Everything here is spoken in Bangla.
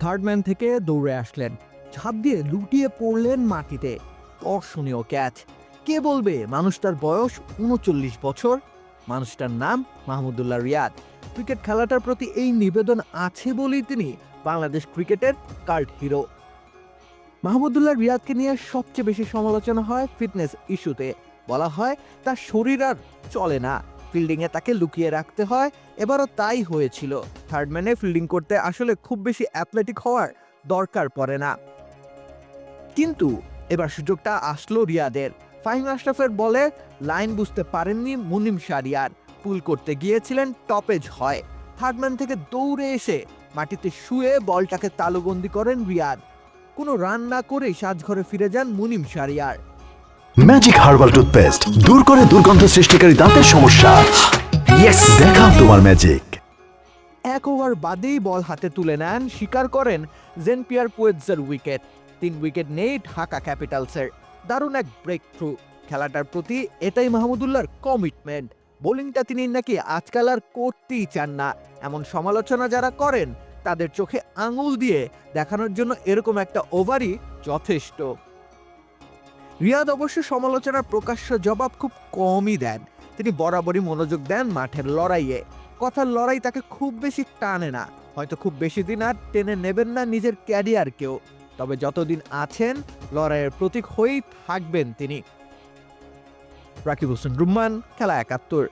থার্ড ম্যান থেকে দৌড়ে আসলেন। ঝাঁপ দিয়ে লুটিয়ে পড়লেন মাটিতে। দর্শনীয় ক্যাচ। কে বলবে, মানুষটার বয়স উনচল্লিশ বছর? মানুষটার নাম মাহমুদুল্লাহ রিয়াদ। ক্রিকেট খেলাটার প্রতি এই নিবেদন আছে বলেই তিনি বাংলাদেশ ক্রিকেটের কাল্ট হিরো। মাহমুদুল্লাহ রিয়াদকে নিয়ে সবচেয়ে বেশি সমালোচনা হয় ফিটনেস ইস্যুতে। বলা হয়, তার শরীর আর চলে না। ফিল্ডিংয়ে তাকে লুকিয়ে রাখতে হয়। এবারও তাই হয়েছিল। থার্ড ম্যানে ফিল্ডিং করতে আসলে খুব বেশি অ্যাথলেটিক হওয়ার দরকার পড়ে না। কিন্তু এবার সুযোগটা আসলো রিয়াদের। ফাহিম আশরাফের বলে লাইন বুঝতে পারেননি মুনিম শারিয়ার। পুল করতে গিয়েছিলেন টপেজ হয়। থার্ডম্যান থেকে দৌড়ে এসে মাটিতে শুয়ে বলটাকে তালুবন্দি করেন রিয়াদ। কোনো রান না করেই সাজঘরে ফিরে যান Munim Shahriar. Magic herbal toothpaste দূর করে দুর্গন্ধ সৃষ্টিকারী দাঁতের সমস্যা। ইয়েস দেখাও তোমার ম্যাজিক এক ওভার বাদেই বল হাতে তুলে নেন, স্বীকার করেন জেনপিয়ার পুয়েটসের উইকেট তিন উইকেট নেই ঢাকা ক্যাপিটালসের দারুণ এক ব্রেক থ্রু খেলাটার প্রতি এটাই মাহমুদুল্লাহর কমিটমেন্ট বোলিংটা তিনি নাকি আজকাল আর করতেই চান না। এমন সমালোচনা যারা করেন, তাদের চোখে আঙুল দিয়ে দেখানোর জন্য এরকম একটা ওভারই যথেষ্ট। রিয়াদ অবশ্য সমালোচনার প্রকাশ্য জবাব খুব কমই দেন। তিনি বরাবরই মনোযোগ দেন মাঠের লড়াইয়ে। কথার লড়াই তাকে খুব বেশি টানে না। হয়তো খুব বেশি দিন আর টেনে নেবেন না নিজের ক্যারিয়ারকেও। তবে যতদিন আছেন, লড়াইয়ের প্রতীক হয়েই থাকবেন তিনি। রাকিব হোসেন রুম্মান, খেলা একাত্তর।